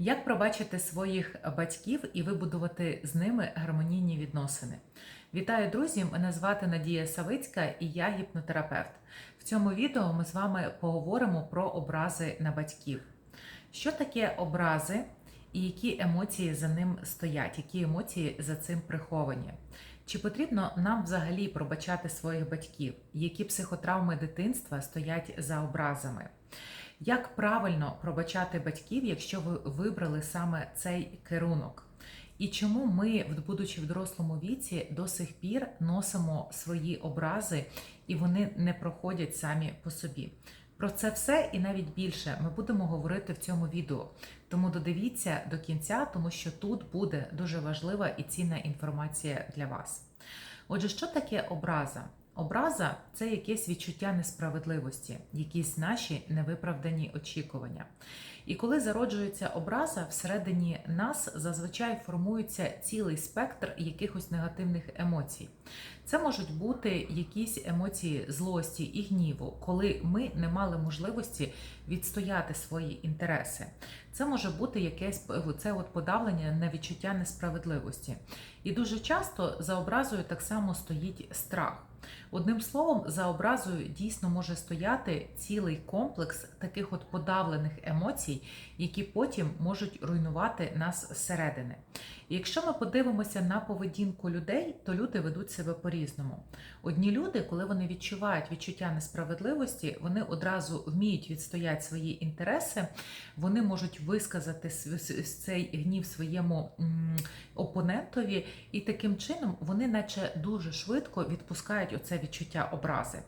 Як пробачити своїх батьків і вибудувати з ними гармонійні відносини? Вітаю, друзі! Мене звати Надія Савицька і я гіпнотерапевт. В цьому відео ми з вами поговоримо про образи на батьків. Що таке образи і які емоції за ним стоять, які емоції за цим приховані? Чи потрібно нам взагалі пробачати своїх батьків? Які психотравми дитинства стоять за образами? Як правильно пробачати батьків, якщо ви вибрали саме цей керунок? І чому ми, будучи в дорослому віці, до сих пір носимо свої образи і вони не проходять самі по собі? Про це все і навіть більше ми будемо говорити в цьому відео. Тому додивіться до кінця, тому що тут буде дуже важлива і цінна інформація для вас. Отже, що таке образа? Образа це якесь відчуття несправедливості, якісь наші невиправдані очікування. І коли зароджується образа, всередині нас зазвичай формується цілий спектр якихось негативних емоцій. Це можуть бути якісь емоції злості і гніву, коли ми не мали можливості відстояти свої інтереси. Це може бути якесь це от подавлення на відчуття несправедливості. І дуже часто за образою так само стоїть страх. Одним словом, за образою дійсно може стояти цілий комплекс таких от подавлених емоцій, які потім можуть руйнувати нас зсередини. І якщо ми подивимося на поведінку людей, то люди ведуть себе по-різному. Одні люди, коли вони відчувають відчуття несправедливості, вони одразу вміють відстояти свої інтереси, вони можуть висказати цей гнів своєму опонентові, і таким чином вони, наче дуже швидко, відпускають відчуття образи.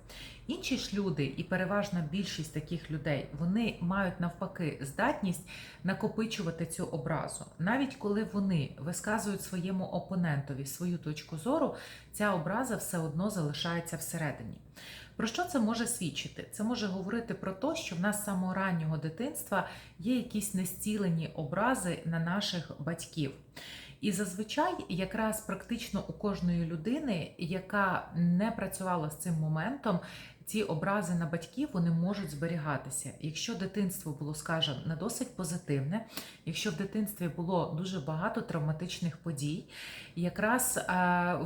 Інші ж люди, і переважна більшість таких людей, вони мають навпаки здатність накопичувати цю образу. Навіть коли вони висказують своєму опонентові свою точку зору, ця образа все одно залишається всередині. Про що це може свідчити? Це може говорити про те, що в нас з самого раннього дитинства є якісь нестілені образи на наших батьків. І зазвичай, якраз практично у кожної людини, яка не працювала з цим моментом, ці образи на батьків вони можуть зберігатися. Якщо дитинство було, скажімо, не досить позитивне, якщо в дитинстві було дуже багато травматичних подій, якраз а,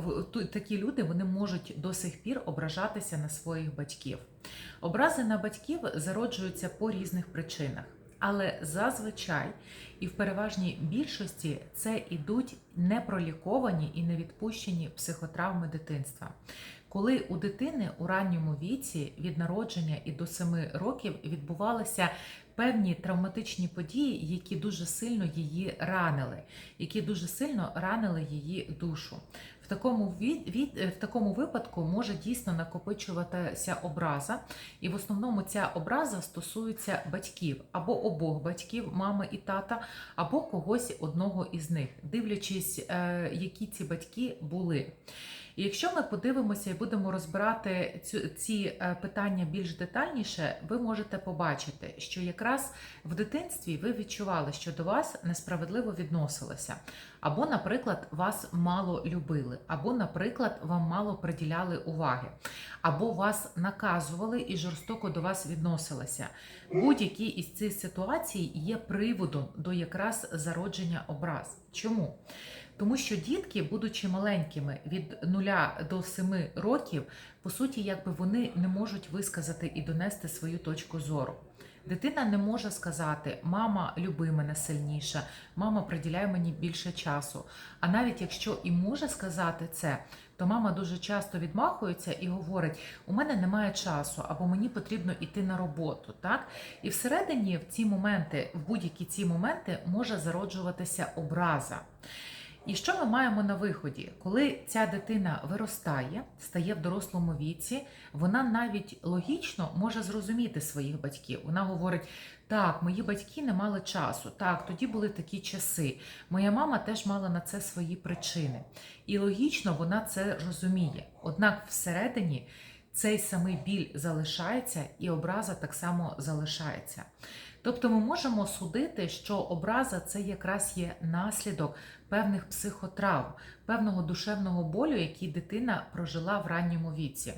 такі люди вони можуть до сих пір ображатися на своїх батьків. Образи на батьків зароджуються по різних причинах. Але зазвичай і в переважній більшості це ідуть непроліковані і невідпущені психотравми дитинства. Коли у дитини у ранньому віці від народження і до 7 років відбувалися певні травматичні події, які дуже сильно її ранили, які дуже сильно ранили її душу. В такому від, від, в такому випадку може дійсно накопичуватися образа, і в основному ця образа стосується батьків або обох батьків, мами і тата, або когось одного із них, дивлячись, е, які ці батьки були. І якщо ми подивимося і будемо розбирати цю, ці е, питання більш детальніше, ви можете побачити, що якраз в дитинстві ви відчували, що до вас несправедливо відносилися, або, наприклад, вас мало любили, або, наприклад, вам мало приділяли уваги, або вас наказували і жорстоко до вас відносилися. Будь-які із цих ситуацій є приводом до якраз зародження образ. Чому? Тому що дітки, будучи маленькими від 0 до 7 років, по суті, якби вони не можуть висказати і донести свою точку зору. Дитина не може сказати, мама люби мене сильніше, мама приділяє мені більше часу. А навіть якщо і може сказати це, то мама дуже часто відмахується і говорить: у мене немає часу, або мені потрібно йти на роботу. Так? І всередині в ці моменти, в будь-які ці моменти може зароджуватися образа. І що ми маємо на виході? Коли ця дитина виростає, стає в дорослому віці, вона навіть логічно може зрозуміти своїх батьків. Вона говорить: так, мої батьки не мали часу, так, тоді були такі часи. Моя мама теж мала на це свої причини. І логічно вона це розуміє. Однак всередині цей самий біль залишається, і образа так само залишається. Тобто ми можемо судити, що образа це якраз є наслідок певних психотравм, певного душевного болю, який дитина прожила в ранньому віці.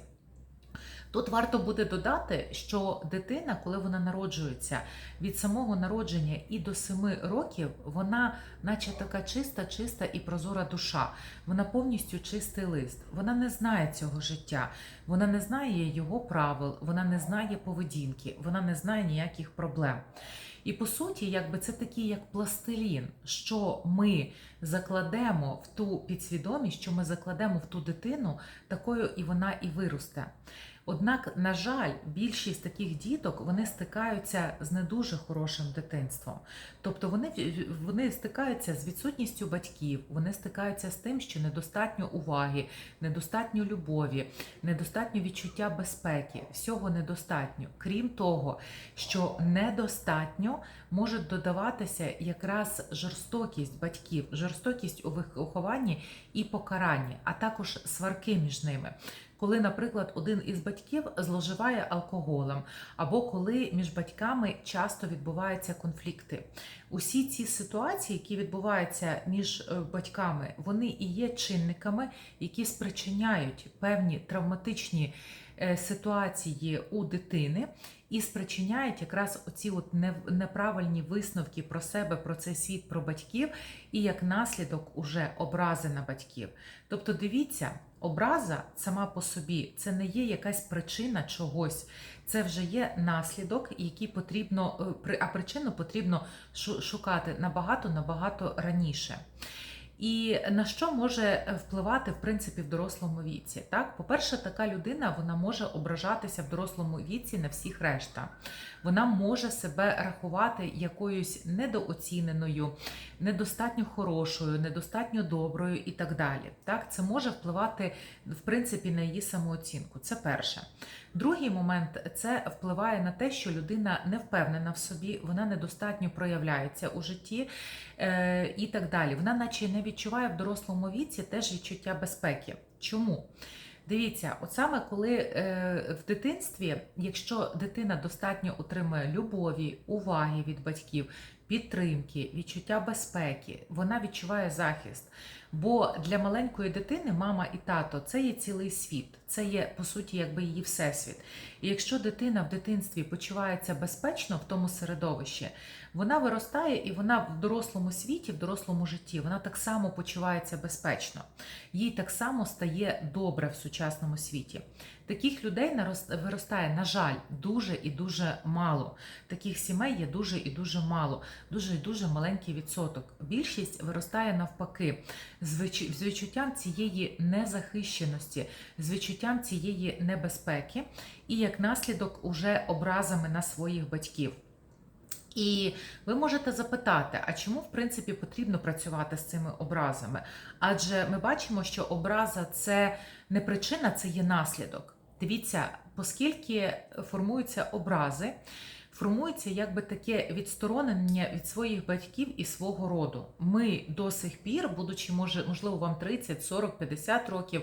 Тут варто буде додати, що дитина, коли вона народжується від самого народження і до 7 років, вона, наче така чиста, чиста і прозора душа. Вона повністю чистий лист. Вона не знає цього життя, вона не знає його правил, вона не знає поведінки, вона не знає ніяких проблем. І по суті, якби це такий як пластилін, що ми закладемо в ту підсвідомість, що ми закладемо в ту дитину, такою і вона і виросте. Однак, на жаль, більшість таких діток вони стикаються з не дуже хорошим дитинством. Тобто вони, вони стикаються з відсутністю батьків, вони стикаються з тим, що недостатньо уваги, недостатньо любові, недостатньо відчуття безпеки, всього недостатньо. Крім того, що недостатньо може додаватися якраз жорстокість батьків, жорстокість у вихованні і покаранні, а також сварки між ними коли, наприклад, один із батьків зловживає алкоголем, або коли між батьками часто відбуваються конфлікти. Усі ці ситуації, які відбуваються між е, батьками, вони і є чинниками, які спричиняють певні травматичні е, ситуації у дитини. І спричиняють якраз оці от неправильні висновки про себе, про цей світ, про батьків, і як наслідок уже образи на батьків. Тобто, дивіться, Образа сама по собі це не є якась причина чогось, це вже є наслідок, який потрібно, е, а причину потрібно шукати набагато набагато раніше. І на що може впливати в принципі в дорослому віці? Так, по-перше, така людина вона може ображатися в дорослому віці на всіх решта. Вона може себе рахувати якоюсь недооціненою, недостатньо хорошою, недостатньо доброю і так далі. Так, це може впливати в принципі на її самооцінку. Це перше. Другий момент це впливає на те, що людина не впевнена в собі, вона недостатньо проявляється у житті е, і так далі. Вона, наче не відчуває в дорослому віці теж відчуття безпеки. Чому? Дивіться, от саме коли е, в дитинстві, якщо дитина достатньо отримує любові, уваги від батьків, підтримки, відчуття безпеки, вона відчуває захист. Бо для маленької дитини мама і тато це є цілий світ, це є по суті якби її всесвіт. І якщо дитина в дитинстві почувається безпечно в тому середовищі, вона виростає і вона в дорослому світі, в дорослому житті, вона так само почувається безпечно, їй так само стає добре в сучасному світі. Таких людей виростає, на жаль, дуже і дуже мало. Таких сімей є дуже і дуже мало, дуже і дуже маленький відсоток. Більшість виростає навпаки, з відчуттям цієї незахищеності, з відчуттям цієї небезпеки, і як наслідок уже образами на своїх батьків. І ви можете запитати, а чому в принципі потрібно працювати з цими образами? Адже ми бачимо, що образа це не причина, це є наслідок. Дивіться, оскільки формуються образи, формується якби таке відсторонення від своїх батьків і свого роду. Ми до сих пір, будучи, може, можливо, вам 30, 40, 50 років,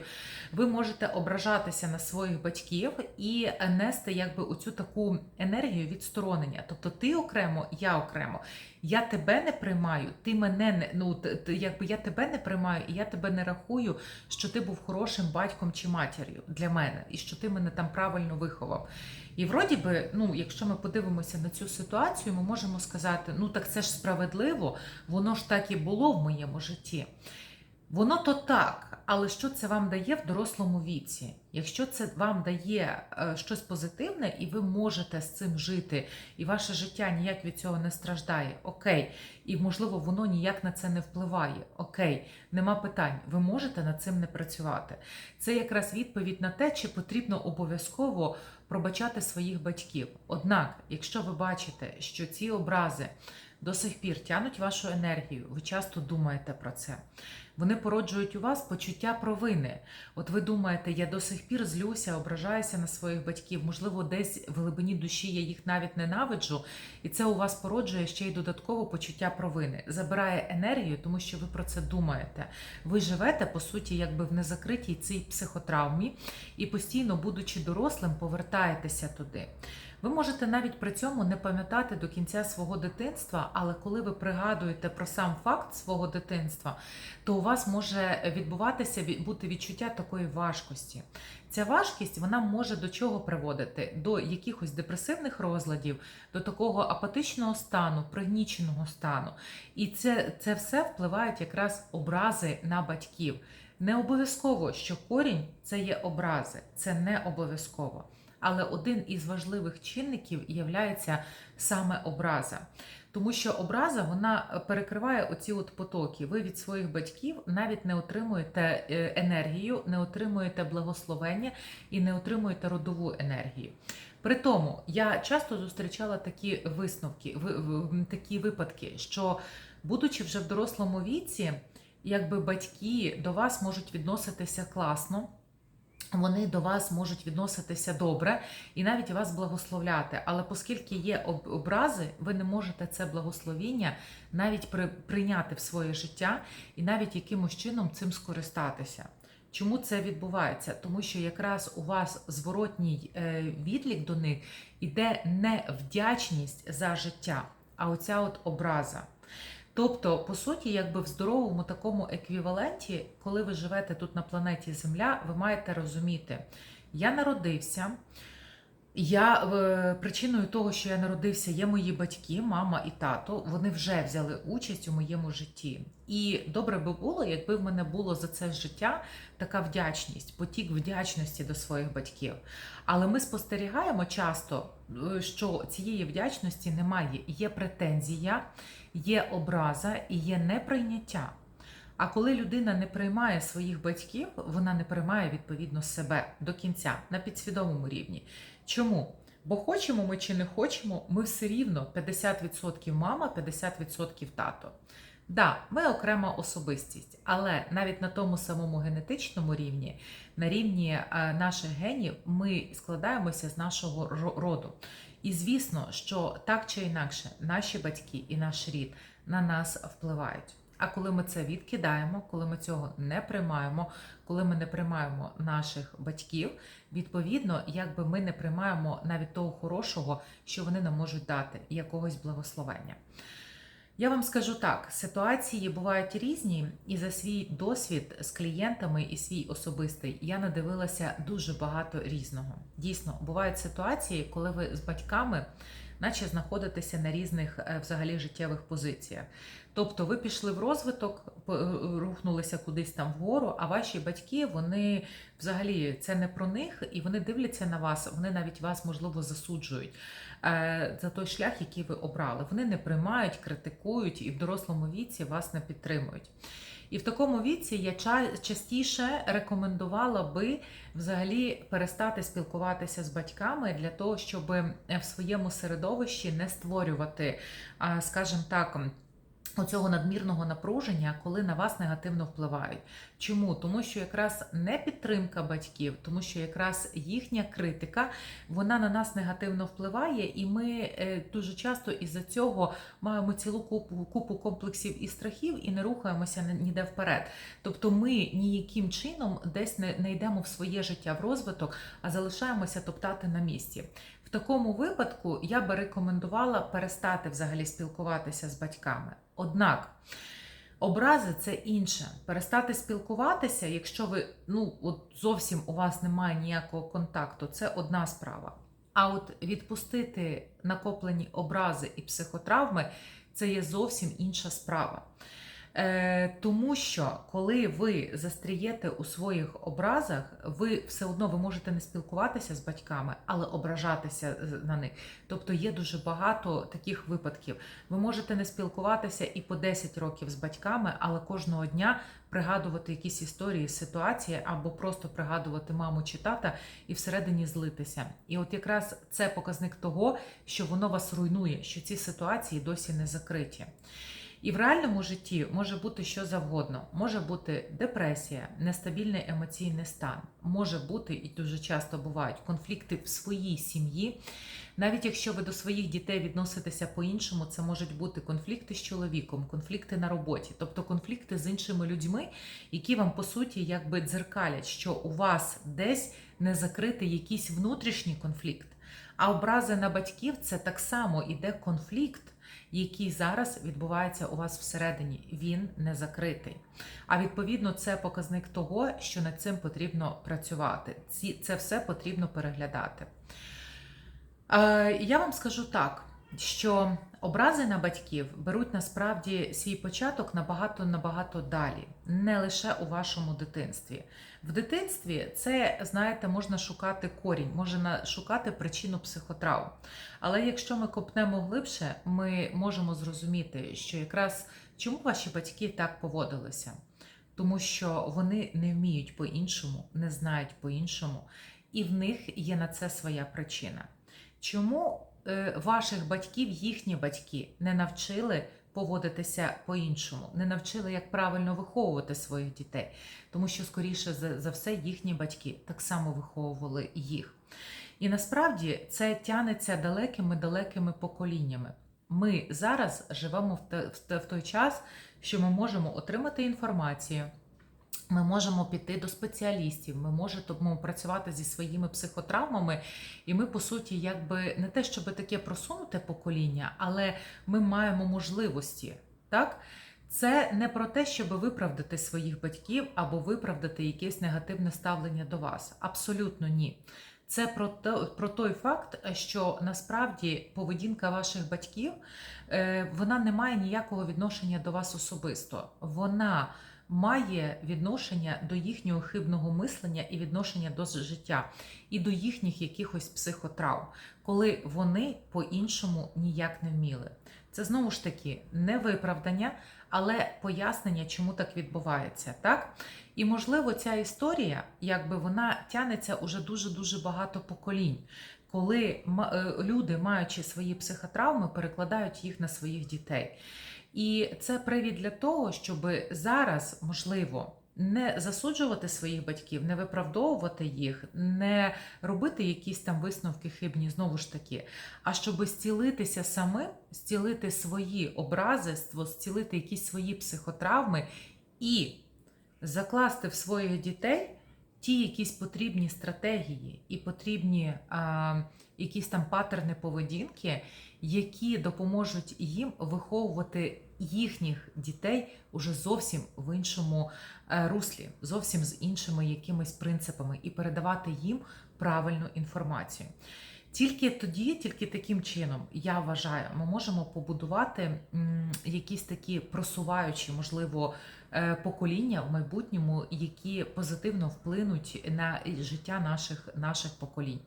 ви можете ображатися на своїх батьків і нести якби оцю таку енергію відсторонення. Тобто ти окремо, я окремо. Я тебе не приймаю, ти мене не ну якби я тебе не приймаю, і я тебе не рахую, що ти був хорошим батьком чи матір'ю для мене, і що ти мене там правильно виховав. І вроді би, ну, якщо ми подивимося на цю ситуацію, ми можемо сказати, ну так це ж справедливо, воно ж так і було в моєму житті. Воно то так, але що це вам дає в дорослому віці? Якщо це вам дає е, щось позитивне, і ви можете з цим жити, і ваше життя ніяк від цього не страждає, окей, і можливо воно ніяк на це не впливає. Окей, нема питань, ви можете над цим не працювати. Це якраз відповідь на те, чи потрібно обов'язково пробачати своїх батьків. Однак, якщо ви бачите, що ці образи до сих пір тянуть вашу енергію, ви часто думаєте про це. Вони породжують у вас почуття провини. От ви думаєте, я до сих пір злюся, ображаюся на своїх батьків, можливо, десь в глибині душі я їх навіть ненавиджу, і це у вас породжує ще й додатково почуття провини. Забирає енергію, тому що ви про це думаєте. Ви живете, по суті, якби в незакритій цій психотравмі, і постійно, будучи дорослим, повертаєтеся туди. Ви можете навіть при цьому не пам'ятати до кінця свого дитинства, але коли ви пригадуєте про сам факт свого дитинства, то вас може відбуватися бути відчуття такої важкості. Ця важкість вона може до чого приводити? До якихось депресивних розладів, до такого апатичного стану, пригніченого стану. І це, це все впливають якраз образи на батьків. Не обов'язково, що корінь це є образи, це не обов'язково. Але один із важливих чинників є саме образа. Тому що образа вона перекриває оці от потоки. Ви від своїх батьків навіть не отримуєте е, енергію, не отримуєте благословення і не отримуєте родову енергію. При тому я часто зустрічала такі висновки, такі випадки, що будучи вже в дорослому віці, якби батьки до вас можуть відноситися класно. Вони до вас можуть відноситися добре і навіть вас благословляти. Але оскільки є образи, ви не можете це благословіння навіть при, прийняти в своє життя і навіть якимось чином цим скористатися. Чому це відбувається? Тому що якраз у вас зворотній е, відлік до них іде не вдячність за життя, а оця от образа. Тобто, по суті, якби в здоровому такому еквіваленті, коли ви живете тут на планеті Земля, ви маєте розуміти, я народився. Я е, причиною того, що я народився, є мої батьки, мама і тато. Вони вже взяли участь у моєму житті. І добре би було, якби в мене було за це життя така вдячність, потік вдячності до своїх батьків. Але ми спостерігаємо часто, е, що цієї вдячності немає. Є претензія, є образа і є неприйняття. А коли людина не приймає своїх батьків, вона не приймає відповідно себе до кінця на підсвідомому рівні. Чому? Бо хочемо ми чи не хочемо, ми все рівно 50% мама, 50% тато. Да, ми окрема особистість, але навіть на тому самому генетичному рівні, на рівні е, наших генів, ми складаємося з нашого роду. І звісно, що так чи інакше, наші батьки і наш рід на нас впливають. А коли ми це відкидаємо, коли ми цього не приймаємо, коли ми не приймаємо наших батьків, відповідно, якби ми не приймаємо навіть того хорошого, що вони нам можуть дати, якогось благословення. Я вам скажу так: ситуації бувають різні, і за свій досвід з клієнтами і свій особистий я надивилася дуже багато різного. Дійсно, бувають ситуації, коли ви з батьками, наче знаходитеся на різних е, взагалі життєвих позиціях. Тобто ви пішли в розвиток, е, рухнулися кудись там вгору, а ваші батьки вони взагалі це не про них, і вони дивляться на вас, вони навіть вас можливо засуджують е, за той шлях, який ви обрали. Вони не приймають, критикують і в дорослому віці вас не підтримують. І в такому віці я ча- частіше рекомендувала би взагалі перестати спілкуватися з батьками для того, щоб е, в своєму середовищі не створювати, скажімо так, оцього надмірного напруження, коли на вас негативно впливають. Чому? Тому що якраз не підтримка батьків, тому що якраз їхня критика вона на нас негативно впливає, і ми е, дуже часто із-за цього маємо цілу купу, купу комплексів і страхів і не рухаємося ніде вперед. Тобто ми ніяким чином десь не, не йдемо в своє життя в розвиток, а залишаємося топтати на місці. В такому випадку я би рекомендувала перестати взагалі спілкуватися з батьками. Однак образи це інше. Перестати спілкуватися, якщо ви ну от зовсім у вас немає ніякого контакту, це одна справа. А от відпустити накоплені образи і психотравми це є зовсім інша справа. Е, тому що коли ви застрієте у своїх образах, ви все одно ви можете не спілкуватися з батьками, але ображатися на них. Тобто є дуже багато таких випадків. Ви можете не спілкуватися і по 10 років з батьками, але кожного дня пригадувати якісь історії, ситуації, або просто пригадувати маму чи тата і всередині злитися. І от якраз це показник того, що воно вас руйнує, що ці ситуації досі не закриті. І в реальному житті може бути що завгодно. Може бути депресія, нестабільний емоційний стан, може бути і дуже часто бувають конфлікти в своїй сім'ї. Навіть якщо ви до своїх дітей відноситеся по-іншому, це можуть бути конфлікти з чоловіком, конфлікти на роботі, тобто конфлікти з іншими людьми, які вам по суті якби дзеркалять, що у вас десь не закритий якийсь внутрішній конфлікт. А образи на батьків це так само іде конфлікт, який зараз відбувається у вас всередині. Він не закритий. А відповідно, це показник того, що над цим потрібно працювати. Це все потрібно переглядати. Е, я вам скажу так, що образи на батьків беруть насправді свій початок набагато набагато далі, не лише у вашому дитинстві. В дитинстві це, знаєте, можна шукати корінь, можна шукати причину психотравм. Але якщо ми копнемо глибше, ми можемо зрозуміти, що якраз чому ваші батьки так поводилися. Тому що вони не вміють по-іншому, не знають по-іншому, і в них є на це своя причина. Чому е, ваших батьків, їхні батьки не навчили поводитися по-іншому, не навчили, як правильно виховувати своїх дітей? Тому що, скоріше за, все, їхні батьки так само виховували їх. І насправді це тянеться далекими-далекими поколіннями. Ми зараз живемо в той час, що ми можемо отримати інформацію. Ми можемо піти до спеціалістів, ми можемо працювати зі своїми психотравмами, і ми, по суті, якби не те, щоб таке просунуте покоління, але ми маємо можливості. Так? Це не про те, щоб виправдати своїх батьків або виправдати якесь негативне ставлення до вас. Абсолютно ні. Це про, про той факт, що насправді поведінка ваших батьків е, вона не має ніякого відношення до вас особисто. Вона має відношення до їхнього хибного мислення і відношення до життя, і до їхніх якихось психотравм, коли вони по-іншому ніяк не вміли. Це знову ж таки не виправдання, але пояснення, чому так відбувається, так? І можливо, ця історія, якби вона тянеться уже дуже дуже багато поколінь, коли е, люди, маючи свої психотравми, перекладають їх на своїх дітей. І це привід для того, щоб зараз, можливо, не засуджувати своїх батьків, не виправдовувати їх, не робити якісь там висновки хибні, знову ж таки, а щоб зцілитися самим, зцілити свої образи, зцілити якісь свої психотравми і закласти в своїх дітей ті якісь потрібні стратегії і потрібні а, якісь там паттерни поведінки, які допоможуть їм виховувати їхніх дітей уже зовсім в іншому е, руслі, зовсім з іншими якимись принципами, і передавати їм правильну інформацію. Тільки тоді, тільки таким чином, я вважаю, ми можемо побудувати якісь такі просуваючі, можливо, покоління в майбутньому, які позитивно вплинуть на життя наших, наших поколінь.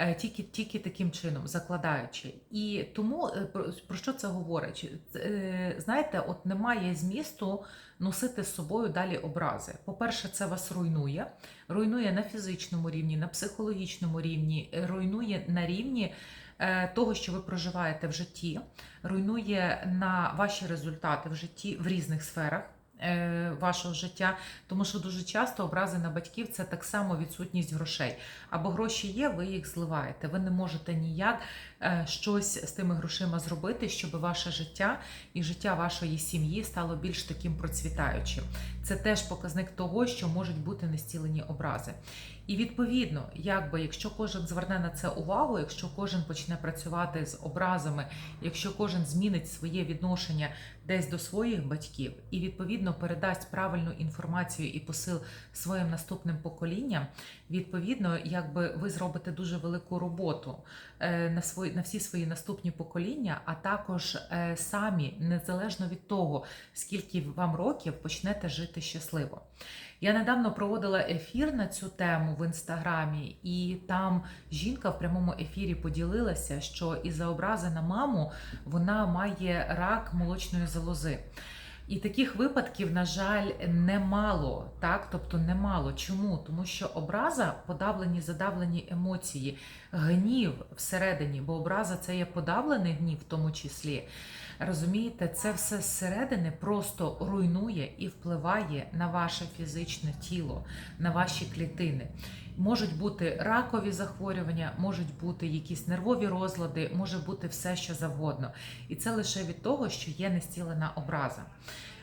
Е, Тільки, тільки таким чином, закладаючи. І тому е, про, що це говорить? Е, Знаєте, от немає змісту носити з собою далі образи. По-перше, це вас руйнує, руйнує на фізичному рівні, на психологічному рівні, е, руйнує на рівні е, того, що ви проживаєте в житті, руйнує на ваші результати в житті в різних сферах. Е, Вашого життя, тому що дуже часто образи на батьків це так само відсутність грошей. Або гроші є, ви їх зливаєте. Ви не можете ніяк е, щось з тими грошима зробити, щоб ваше життя і життя вашої сім'ї стало більш таким процвітаючим. Це теж показник того, що можуть бути нестілені образи. І відповідно, якби якщо кожен зверне на це увагу, якщо кожен почне працювати з образами, якщо кожен змінить своє відношення десь до своїх батьків і відповідно передасть правильну інформацію і посил своїм наступним поколінням, відповідно, якби ви зробите дуже велику роботу е, на свої на всі свої наступні покоління, а також е, самі, незалежно від того, скільки вам років, почнете жити щасливо. Я недавно проводила ефір на цю тему в інстаграмі, і там жінка в прямому ефірі поділилася, що із-за образи на маму вона має рак молочної залози. І таких випадків, на жаль, немало. Так, тобто немало. Чому? Тому що образа, подавлені, задавлені емоції, гнів всередині, бо образа це є подавлений гнів, в тому числі. Розумієте, це все зсередини просто руйнує і впливає на ваше фізичне тіло, на ваші клітини. Можуть бути ракові захворювання, можуть бути якісь нервові розлади, може бути все, що завгодно. І це лише від того, що є нестілена образа.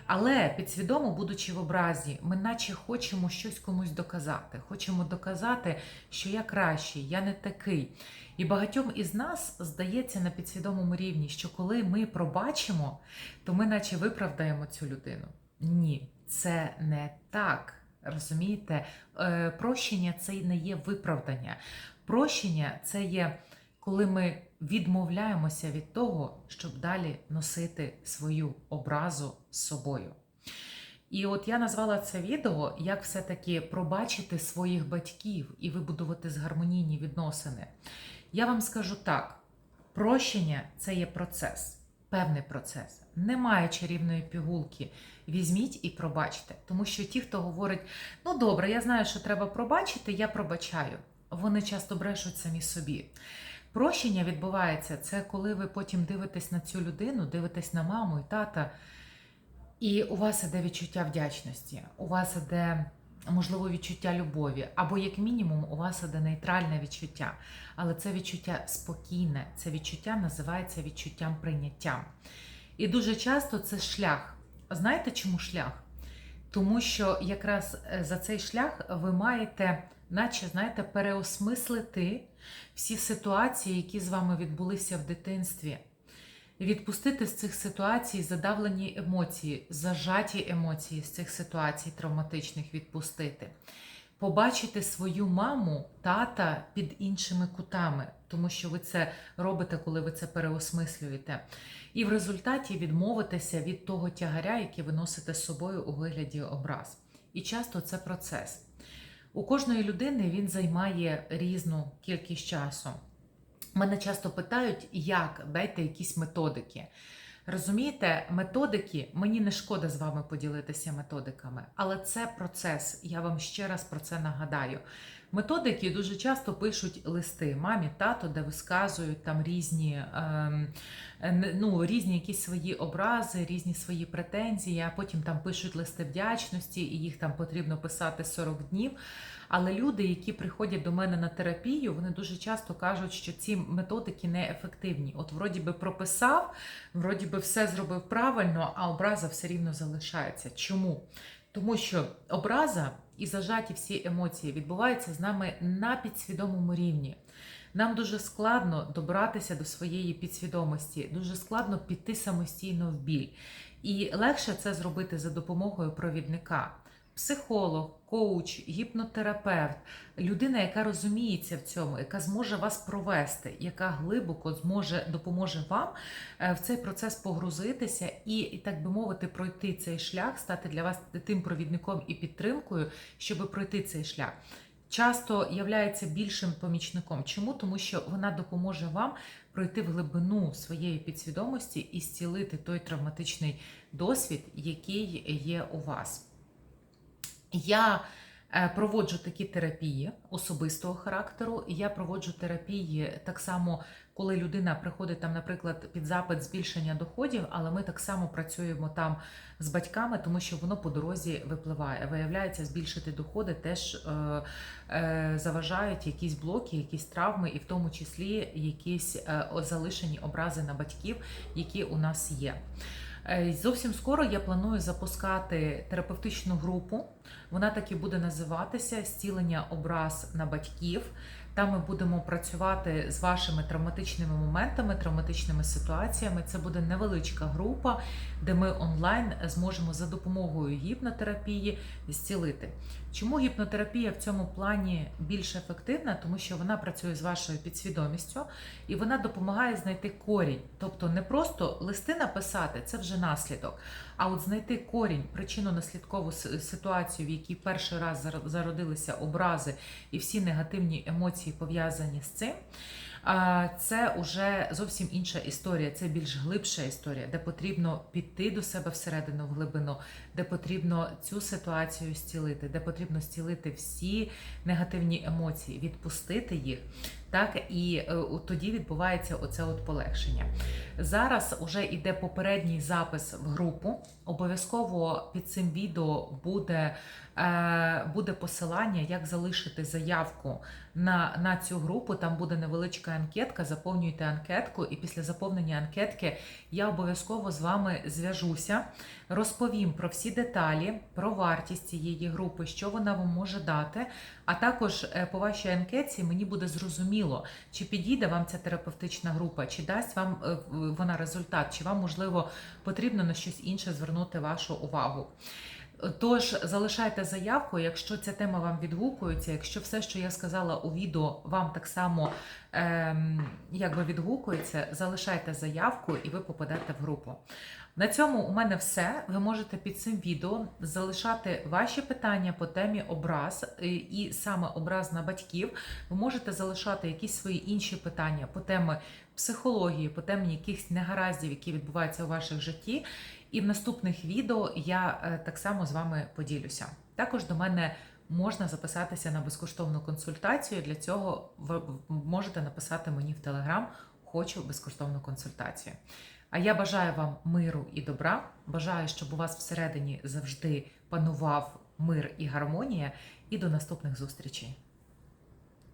Але підсвідомо, будучи в образі, ми наче хочемо щось комусь доказати. Хочемо доказати, що я кращий, я не такий. І багатьом із нас здається на підсвідомому рівні, що коли ми пробачимо, то ми наче виправдаємо цю людину. Ні, це не так. Розумієте? Е, Прощення це не є виправдання. Прощення це є коли ми відмовляємося від того, щоб далі носити свою образу з собою. І от я назвала це відео, як все-таки пробачити своїх батьків і вибудувати згармонійні відносини. Я вам скажу так: прощення це є процес, певний процес. Немає чарівної пігулки. Візьміть і пробачте. Тому що ті, хто говорить, ну добре, я знаю, що треба пробачити, я пробачаю. Вони часто брешуть самі собі. Прощення відбувається це коли ви потім дивитесь на цю людину, дивитесь на маму і тата, і у вас іде відчуття вдячності, у вас іде, можливо, відчуття любові, або, як мінімум, у вас іде нейтральне відчуття. Але це відчуття спокійне, це відчуття називається відчуттям прийняття. І дуже часто це шлях. Знаєте, чому шлях? Тому що якраз е, за цей шлях ви маєте, наче знаєте, переосмислити всі ситуації, які з вами відбулися в дитинстві. Відпустити з цих ситуацій задавлені емоції, зажаті емоції з цих ситуацій травматичних відпустити. Побачити свою маму, тата під іншими кутами, тому що ви це робите, коли ви це переосмислюєте. І в результаті відмовитися від того тягаря, який ви носите з собою у вигляді образ. І часто це процес. У кожної людини він займає різну кількість часу. Мене часто питають, як дайте якісь методики. Розумієте, методики, мені не шкода з вами поділитися методиками, але це процес. Я вам ще раз про це нагадаю. Методики дуже часто пишуть листи мамі, тато, де висказують там різні ем, ну, різні якісь свої образи, різні свої претензії, а потім там пишуть листи вдячності, і їх там потрібно писати 40 днів. Але люди, які приходять до мене на терапію, вони дуже часто кажуть, що ці методики неефективні. От, вроді би, прописав, вроді би, все зробив правильно, а образа все рівно залишається. Чому? Тому що образа і зажаті всі емоції відбуваються з нами на підсвідомому рівні. Нам дуже складно добратися до своєї підсвідомості, дуже складно піти самостійно в біль. І легше це зробити за допомогою провідника. Психолог, коуч, гіпнотерапевт, людина, яка розуміється в цьому, яка зможе вас провести, яка глибоко зможе допоможе вам е, в цей процес погрузитися і, так би мовити, пройти цей шлях, стати для вас тим провідником і підтримкою, щоб пройти цей шлях. Часто являється більшим помічником. Чому? Тому що вона допоможе вам пройти в глибину своєї підсвідомості і зцілити той травматичний досвід, який є у вас. Я е, проводжу такі терапії особистого характеру. Я проводжу терапії так само, коли людина приходить там, наприклад, під запит збільшення доходів, але ми так само працюємо там з батьками, тому що воно по дорозі випливає. Виявляється, збільшити доходи теж е, е, заважають якісь блоки, якісь травми, і в тому числі якісь е, залишені образи на батьків, які у нас є. Е, зовсім скоро я планую запускати терапевтичну групу. Вона так і буде називатися Стілення образ на батьків. Там ми будемо працювати з вашими травматичними моментами, травматичними ситуаціями. Це буде невеличка група, де ми онлайн зможемо за допомогою гіпнотерапії зцілити. Чому гіпнотерапія в цьому плані більш ефективна? Тому що вона працює з вашою підсвідомістю і вона допомагає знайти корінь. Тобто не просто листи написати, це вже наслідок, а от знайти корінь, причину наслідкову ситуацію, в якій перший раз зародилися образи і всі негативні емоції пов'язані з цим. Це вже зовсім інша історія, це більш глибша історія, де потрібно піти до себе всередину в глибину, де потрібно цю ситуацію зцілити, де потрібно зцілити всі негативні емоції, відпустити їх, Так і е, тоді відбувається оце от полегшення. Зараз уже йде попередній запис в групу. Обов'язково під цим відео буде, е, буде посилання, як залишити заявку на, на цю групу. Там буде невеличка анкетка. Заповнюйте анкетку, і після заповнення анкетки я обов'язково з вами зв'яжуся, розповім про всі деталі, про вартість цієї групи, що вона вам може дати. А також е, по вашій анкеті мені буде зрозуміло, чи підійде вам ця терапевтична група, чи дасть вам е, вона результат, чи вам можливо потрібно на щось інше звернути вашу увагу. Тож залишайте заявку, якщо ця тема вам відгукується, якщо все, що я сказала у відео, вам так само ем, якби відгукується, залишайте заявку і ви попадете в групу. На цьому у мене все. Ви можете під цим відео залишати ваші питання по темі образ е, і саме образ на батьків. Ви можете залишати якісь свої інші питання по темі психології, по темі якихось негараздів, які відбуваються у ваших житті. І в наступних відео я е, так само з вами поділюся. Також до мене можна записатися на безкоштовну консультацію. Для цього ви можете написати мені в Телеграм Хочу безкоштовну консультацію. А я бажаю вам миру і добра. Бажаю, щоб у вас всередині завжди панував мир і гармонія. І до наступних зустрічей.